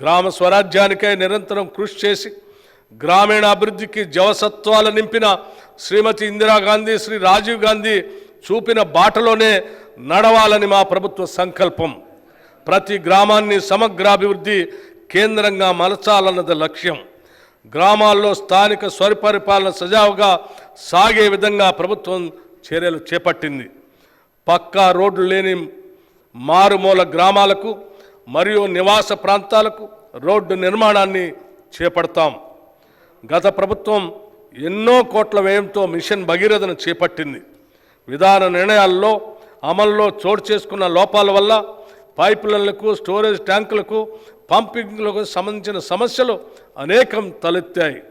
గ్రామ స్వరాజ్యానికై నిరంతరం కృషి చేసి గ్రామీణ అభివృద్ధికి జవసత్వాలు నింపిన శ్రీమతి ఇందిరాగాంధీ శ్రీ రాజీవ్ గాంధీ చూపిన బాటలోనే నడవాలని మా ప్రభుత్వ సంకల్పం. ప్రతి గ్రామాన్ని సమగ్రాభివృద్ధి కేంద్రంగా మలచాలన్నది లక్ష్యం. గ్రామాల్లో స్థానిక స్వరిపరిపాలన సజావుగా సాగే విధంగా ప్రభుత్వం చర్యలు చేపట్టింది. పక్కా రోడ్లు లేని మారుమూల గ్రామాలకు మరియు నివాస ప్రాంతాలకు రోడ్డు నిర్మాణాన్ని చేపడతాం. గత ప్రభుత్వం ఎన్నో కోట్ల వ్యయంతో మిషన్ భగీరథను చేపట్టింది. విధాన నిర్ణయాల్లో అమల్లో చోటు చేసుకున్న లోపాల వల్ల పైప్ లైన్లకు స్టోరేజ్ ట్యాంకులకు పంపింగ్లకు సంబంధించిన సమస్యలు అనేకం తలెత్తాయి.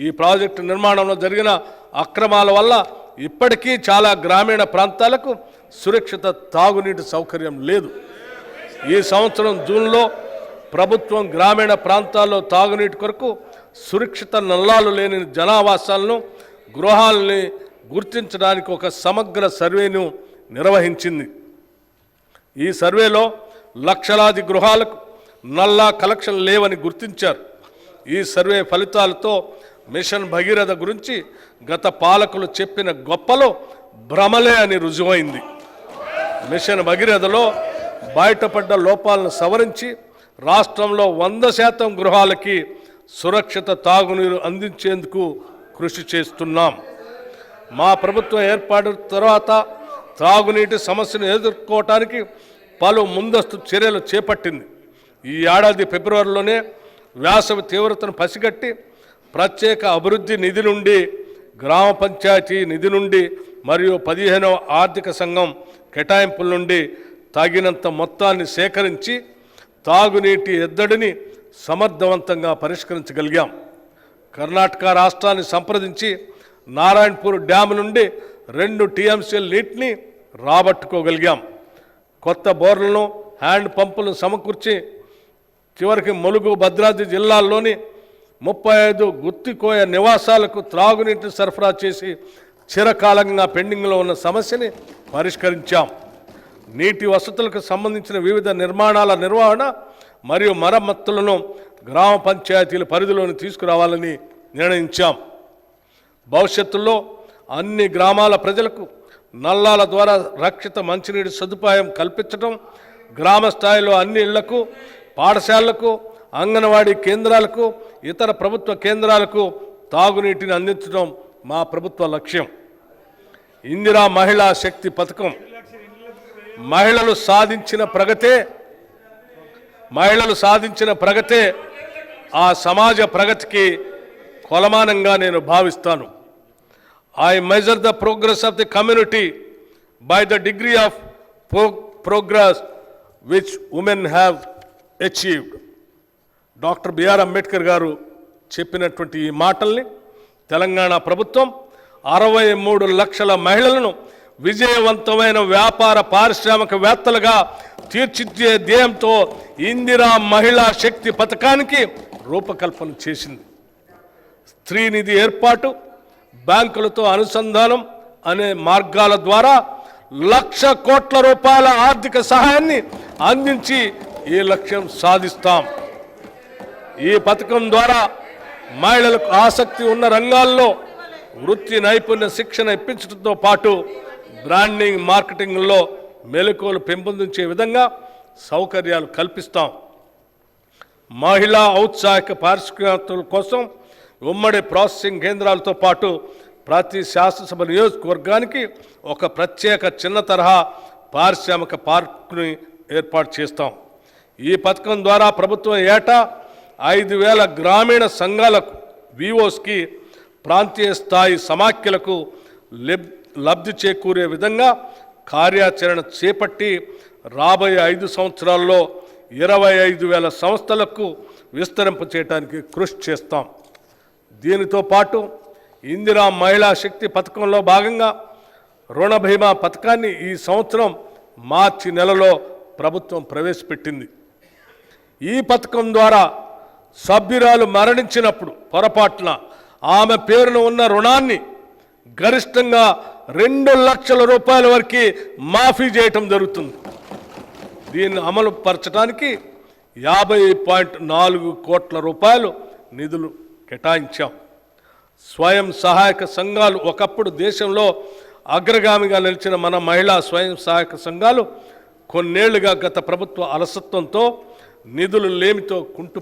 ఈ ప్రాజెక్టు నిర్మాణంలో జరిగిన అక్రమాల వల్ల ఇప్పటికీ చాలా గ్రామీణ ప్రాంతాలకు సురక్షిత తాగునీటి సౌకర్యం లేదు. ఈ సంవత్సరం జూన్లో ప్రభుత్వం గ్రామీణ ప్రాంతాల్లో తాగునీటి కొరకు సురక్షిత నల్లాలు లేని జనావాసాలను గృహాలని గుర్తించడానికి ఒక సమగ్ర సర్వేను నిర్వహించింది. ఈ సర్వేలో లక్షలాది గృహాలకు నల్లా కలెక్షన్ లేవని గుర్తించారు. ఈ సర్వే ఫలితాలతో మిషన్ భగీరథ గురించి గత పాలకులు చెప్పిన గొప్పలో భ్రమలే అని రుజువైంది. మిషన్ భగీరథలో బయటపడ్డ లోపాలను సవరించి రాష్ట్రంలో వంద శాతం గృహాలకి సురక్షిత తాగునీరు అందించేందుకు కృషి చేస్తున్నాం. మా ప్రభుత్వం ఏర్పాటు తర్వాత త్రాగునీటి సమస్యను ఎదుర్కోవటానికి పలు ముందస్తు చర్యలు చేపట్టింది. ఈ ఏడాది ఫిబ్రవరిలోనే వేసవి తీవ్రతను పసిగట్టి ప్రత్యేక అభివృద్ధి నిధి నుండి గ్రామ పంచాయతీ నిధి నుండి మరియు పదిహేనవ ఆర్థిక సంఘం కేటాయింపుల నుండి తాగినంత మొత్తాన్ని సేకరించి తాగునీటి ఎద్దడిని సమర్థవంతంగా పరిష్కరించగలిగాం. కర్ణాటక రాష్ట్రాన్ని సంప్రదించి నారాయణపూర్ డ్యామ్ నుండి రెండు టీఎంసీల నీటిని రాబట్టుకోగలిగాం. కొత్త బోర్లను హ్యాండ్ పంపులను సమకూర్చి చివరికి ములుగు భద్రాద్రి జిల్లాల్లోని ముప్పై ఐదు గుత్తికోయ నివాసాలకు త్రాగునీటిని సరఫరా చేసి చిరకాలంగా పెండింగ్లో ఉన్న సమస్యని పరిష్కరించాం. నీటి వసతులకు సంబంధించిన వివిధ నిర్మాణాల నిర్వహణ మరియు మరమ్మతులను గ్రామ పంచాయతీల పరిధిలోని తీసుకురావాలని నిర్ణయించాం. భవిష్యత్తులో అన్ని గ్రామాల ప్రజలకు నల్లాల ద్వారా రక్షిత మంచినీటి సదుపాయం కల్పించడం గ్రామ స్థాయిలో అన్ని ఇళ్ళకు పాఠశాలలకు అంగన్వాడీ కేంద్రాలకు ఇతర ప్రభుత్వ కేంద్రాలకు తాగునీటిని అందించడం మా ప్రభుత్వ లక్ష్యం. ఇందిరా మహిళా శక్తి పథకం మహిళలు సాధించిన ప్రగతే మహిళలు సాధించిన ప్రగతే ఆ సమాజ ప్రగతికి కొలమానంగా నేను భావిస్తాను. I measure the progress of the community by the degree of progress which women have achieved doctor B R Ambedkar గారు చెప్పినటువంటి ఈ మాటల్ని తెలంగాణ ప్రభుత్వం అరవై మూడు లక్షల మహిళలను విజయవంతమైన వ్యాపార పారిశ్రామికవేత్తలుగా తీర్చిదిద్దే ధ్యేయంతో ఇందిరా మహిళా శక్తి పథకానికి రూపకల్పన చేసింది. స్త్రీనిధి ఏర్పాటు బ్యాంకులతో అనుసంధానం అనే మార్గాల ద్వారా లక్ష కోట్ల రూపాయల ఆర్థిక సహాయాన్ని అందించి ఈ లక్ష్యం సాధిస్తాం. ఈ పథకం ద్వారా మహిళలకు ఆసక్తి ఉన్న రంగాల్లో వృత్తి నైపుణ్య శిక్షణ ఇప్పించడంతో పాటు బ్రాండింగ్ మార్కెటింగ్లో మెలకువలు పెంపొందించే విధంగా సౌకర్యాలు కల్పిస్తాం. మహిళా ఔత్సాహిక పారిశ్రామికవేత్తల కోసం ఉమ్మడి ప్రాసెసింగ్ కేంద్రాలతో పాటు ప్రతి శాసనసభ నియోజకవర్గానికి ఒక ప్రత్యేక చిన్న తరహా పారిశ్రామిక పార్కుని ఏర్పాటు చేస్తాం. ఈ పథకం ద్వారా ప్రభుత్వం ఏటా ఐదు వేల గ్రామీణ సంఘాలకు వివోస్కి ప్రాంతీయ స్థాయి సమాఖ్యలకు లెబ్ లబ్ధి చేకూరే విధంగా కార్యాచరణ చేపట్టి రాబోయే ఐదు సంవత్సరాల్లో ఇరవై ఐదు వేల సంస్థలకు విస్తరింప చేయడానికి కృషి చేస్తాం. దీనితో పాటు ఇందిరా మహిళా శక్తి పథకంలో భాగంగా రుణ బీమా పథకాన్ని ఈ సంవత్సరం మార్చి నెలలో ప్రభుత్వం ప్రవేశపెట్టింది. ఈ పథకం ద్వారా సభ్యురాలు మరణించినప్పుడు పొరపాటున ఆమె పేరున ఉన్న రుణాన్ని గరిష్టంగా రెండు లక్షల రూపాయల వరకు మాఫీ చేయటం జరుగుతుంది. దీన్ని అమలు పరచడానికి యాభై పాయింట్ నాలుగు కోట్ల రూపాయలు నిధులు కేటాయించాం. స్వయం సహాయక సంఘాలు ఒకప్పుడు దేశంలో అగ్రగామిగా నిలిచిన మన మహిళా స్వయం సహాయక సంఘాలు కొన్నేళ్ళుగా గత ప్రభుత్వ అలసత్వంతో నిధులు లేమితో కుంటు